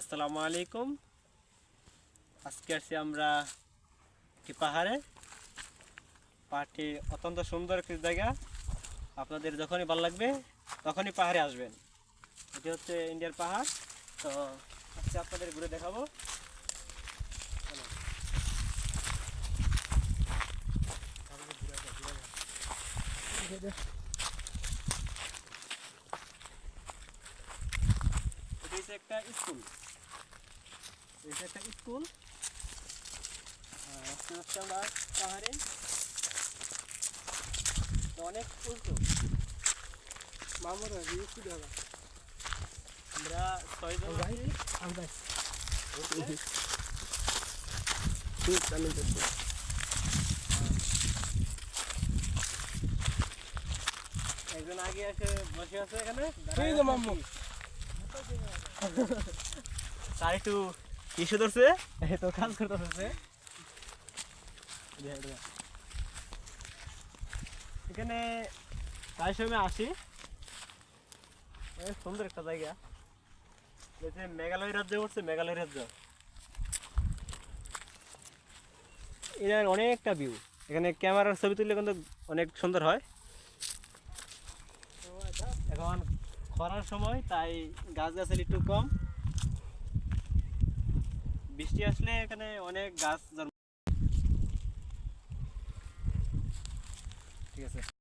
আসসালামু আলাইকুম। আজকে আসছি আমরা একটি পাহাড়ে। পাহাড়টি অত্যন্ত সুন্দর একটি জায়গা। আপনাদের যখনই ভালো লাগবে, তখনই পাহাড়ে আসবেন। এটি হচ্ছে ইন্ডিয়ার পাহাড়। তো আজকে আপনাদের ঘুরে দেখাবো। এটি একটা স্কুল। এটা একটা স্কুল। আমরা পাহাড়ে। অনেক উল্টো। মামুর আমরা ছয়জন আছি। আমরা। একজন আগে এসে বসে আছে এখানে। এই যে মাম্মু। তার একটু ইস্যু ধরছে? তো কাজ করতেছে। এখানে প্রায় সময় আসি। সুন্দর একটা জায়গা। যে মেঘালয় রাজ্য পড়ছে মেঘালয় রাজ্য। এর অনেকটা ভিউ এখানে ক্যামেরার ছবি তুললে কিন্তু অনেক সুন্দর হয়। এখন খরার সময় তাই গাছ গাছালি একটু কম। বৃষ্টি আসলে এখানে অনেক গাছ জন্ম ঠিক আছে।